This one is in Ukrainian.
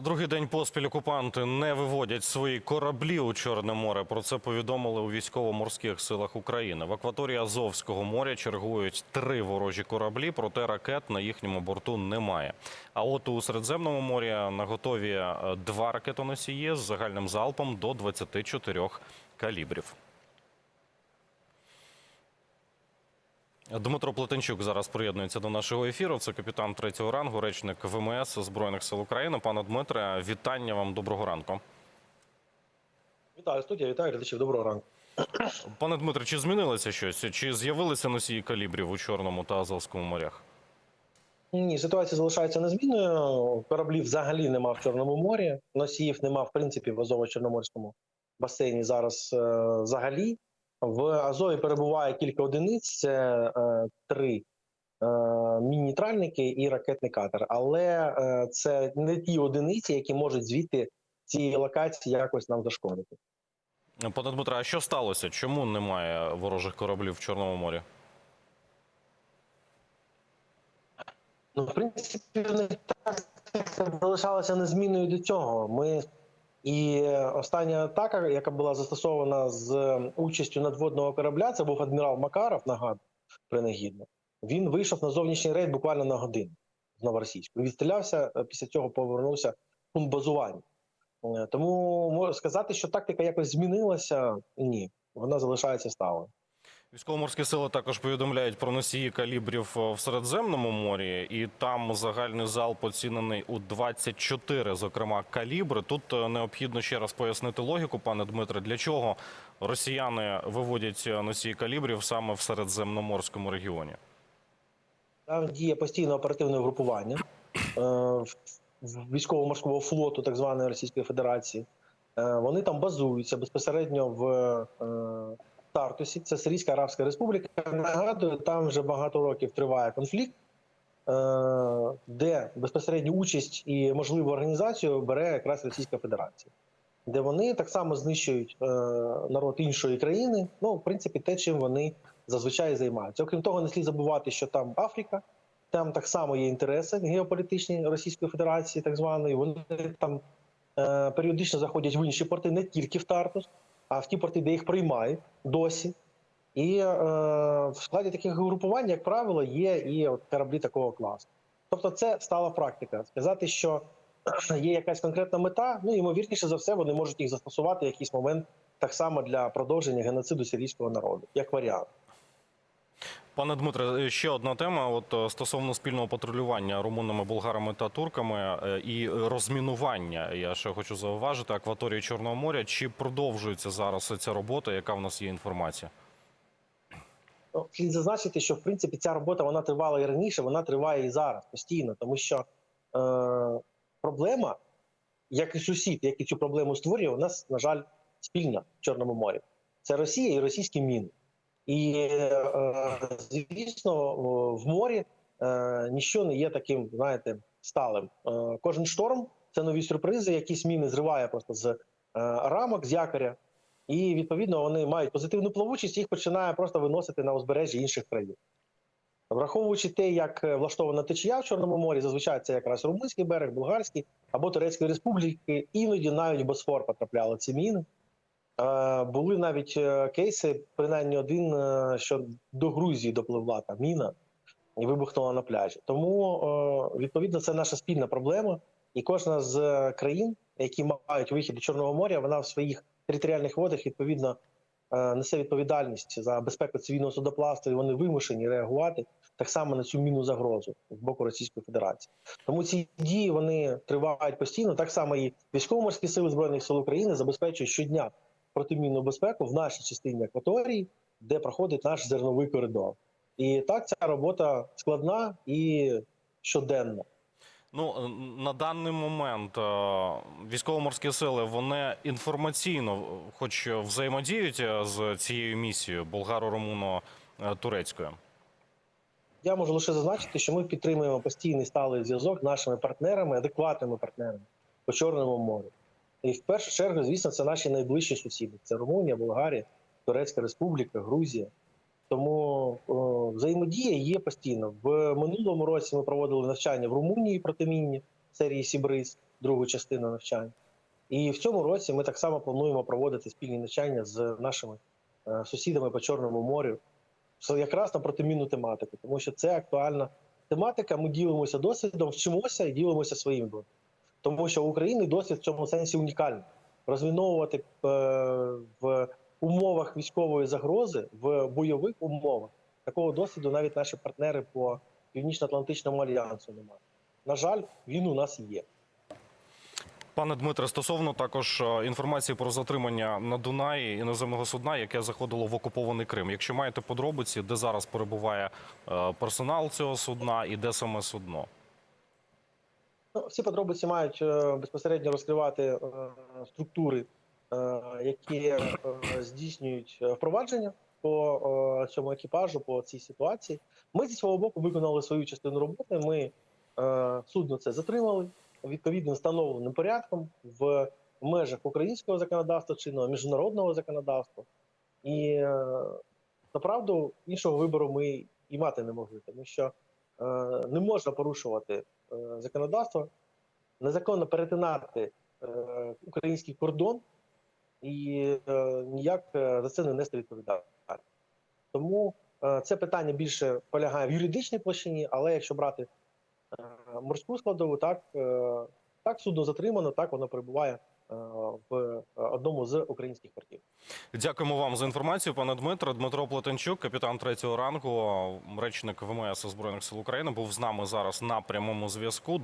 Другий день поспіль окупанти не виводять свої кораблі у Чорне море. Про це повідомили у військово-морських силах України. В акваторії Азовського моря чергують три ворожі кораблі, проте ракет на їхньому борту немає. А от у Середземному морі наготові е, два ракетоносії з загальним залпом до 24 калібрів. Дмитро Плетенчук зараз приєднується до нашого ефіру. Це капітан третього рангу, речник ВМС Збройних сил України. Пане Дмитре, вітання вам. Доброго ранку. Вітаю студія, вітаю глядачів. Доброго ранку. Пане Дмитре, чи змінилося щось? Чи з'явилися носії калібрів у Чорному та Азовському морях? Ні, ситуація залишається незмінною. Кораблів взагалі нема в Чорному морі. Носіїв нема в принципі в Азово-Чорноморському басейні зараз е, взагалі. В Азові перебуває кілька одиниць. Це е, три е, міні-тральники і ракетний катер. Але е, це не ті одиниці, які можуть звідти цієї локації якось нам зашкодити. Пане Дмитре, а що сталося? Чому немає ворожих кораблів в Чорному морі? Ну, в принципі, вони так залишалися незмінною до цього. Ми і остання атака, яка була застосована з участю надводного корабля, це був адмірал Макаров, нагадую, принагідно. Він вийшов на зовнішній рейд буквально на годину з новоросійську. Відстрілявся, е, після цього повернувся в базування. Е, Тому можу сказати, що тактика якось змінилася. Ні, вона залишається сталою. Військово-морські сили також повідомляють про носії калібрів е, в Середземному морі, і там загальний залп оцінений у 24, зокрема калібри. Тут е, необхідно ще раз пояснити логіку, пане Дмитре, для чого росіяни виводять е, носії калібрів саме в Середземноморському регіоні. Там діє постійне оперативне групування військово-морського флоту так званої Російської Федерації. Вони там базуються безпосередньо в Тартусі, це Сирійська Арабська Республіка. Нагадую, там вже багато років триває конфлікт, е, де безпосередню участь і можливу організацію бере якраз Російська Федерація, де вони так само знищують е, народ іншої країни. Ну, в принципі, те, чим вони зазвичай займаються. Окрім того, не слід забувати, що там Африка, там так само є інтереси геополітичні Російської Федерації, так званої. Вони там е, періодично заходять в інші порти, не тільки в Тартус, а в ті порти, де їх приймають досі. І е, в складі таких групувань, як правило, є і от кораблі такого класу. Тобто, це стала практика. Сказати, що є якась конкретна мета, ну ймовірніше за все, вони можуть їх застосувати в якийсь момент так само для продовження геноциду сирійського народу, як варіант. Пане Дмитре, ще одна тема. От е, стосовно спільного патрулювання румунами, болгарами та турками е, і розмінування. Я ще хочу зауважити акваторії Чорного моря. Чи продовжується зараз ця робота? Яка в нас є інформація? Ну, слід зазначити, що в принципі ця робота вона тривала і раніше, вона триває і зараз постійно, тому що е, проблема, як і сусід, який цю проблему створює, у нас, на жаль, спільна в Чорному морі. Це Росія і російські міни. І е, звісно, в морі е, ніщо не є таким, знаєте, сталим. Е, кожен шторм це нові сюрпризи, якісь міни зриває просто з рамок, з якоря. І відповідно вони мають позитивну плавучість, їх починає просто виносити на узбережжя інших країн. Враховуючи те, як влаштована течія в Чорному морі, зазвичай це якраз румунський берег, болгарський або Турецької республіки, іноді навіть в Босфор потрапляли ці міни. Е, Були навіть е, кейси, принаймні один, е, що до Грузії допливла та міна і вибухнула на пляжі. Тому відповідно це наша спільна проблема, і кожна з країн, які мають вихід до Чорного моря, вона в своїх територіальних водах відповідно несе відповідальність за безпеку цивільного судоплавства, і вони вимушені реагувати так само на цю мінну загрозу з боку Російської Федерації. Тому ці дії вони тривають постійно. Так само і військово-морські сили збройних сил України забезпечують щодня протимінну безпеку в нашій частині акваторії, де проходить наш зерновий коридор. І так ця робота складна і щоденна. Ну е, на даний момент е, військово-морські сили вони інформаційно, е, хоч взаємодіють е, з цією місією болгаро-румуно-турецькою. Я можу лише зазначити, що ми підтримуємо постійний сталий зв'язок з нашими партнерами, адекватними партнерами по Чорному морю. І в першу чергу, звісно, це наші найближчі сусіди: це Румунія, Болгарія, Турецька Республіка, Грузія. Тому о, взаємодія є постійно. В минулому році ми проводили навчання в Румунії протимінні серії Сібриз. другу частину навчань. І в цьому році ми так само плануємо проводити спільні навчання з нашими е, сусідами по Чорному морю, якраз на протимінну тематику, тому що це актуальна тематика. Ми ділимося досвідом, вчимося і ділимося своїм досвідом. Тому що України досвід в цьому сенсі унікальний. Розміновувати е, в умовах військової загрози, в бойових умовах такого досвіду навіть наші партнери по Північно-Атлантичному альянсу немає. На жаль, він у нас є. Пане Дмитре, стосовно також е, інформації про затримання на Дунаї іноземного судна, яке заходило в окупований Крим. Якщо маєте подробиці, де зараз перебуває е, персонал цього судна і де саме судно? Ну, всі подробиці мають е, безпосередньо розкривати е, структури, е, які здійснюють впровадження по цьому екіпажу, по цій ситуації. Ми зі свого боку виконали свою частину роботи. Ми судно це затримали відповідним встановленим порядком в межах українського законодавства, чинного міжнародного законодавства. І направду іншого вибору ми і мати не могли, тому що не можна порушувати е, законодавство, незаконно перетинати е, український кордон і е, ніяк е, за це не нести відповідальність. Тому е, це питання більше полягає в юридичній площині, але якщо брати е, морську складову, так, е, так судно затримано, так воно перебуває е, в е, одному з українських портів. Дякуємо вам за інформацію, пане Дмитро. Дмитро Платенчук, капітан третього рангу, речник ВМС Збройних сил України, був з нами зараз на прямому зв'язку.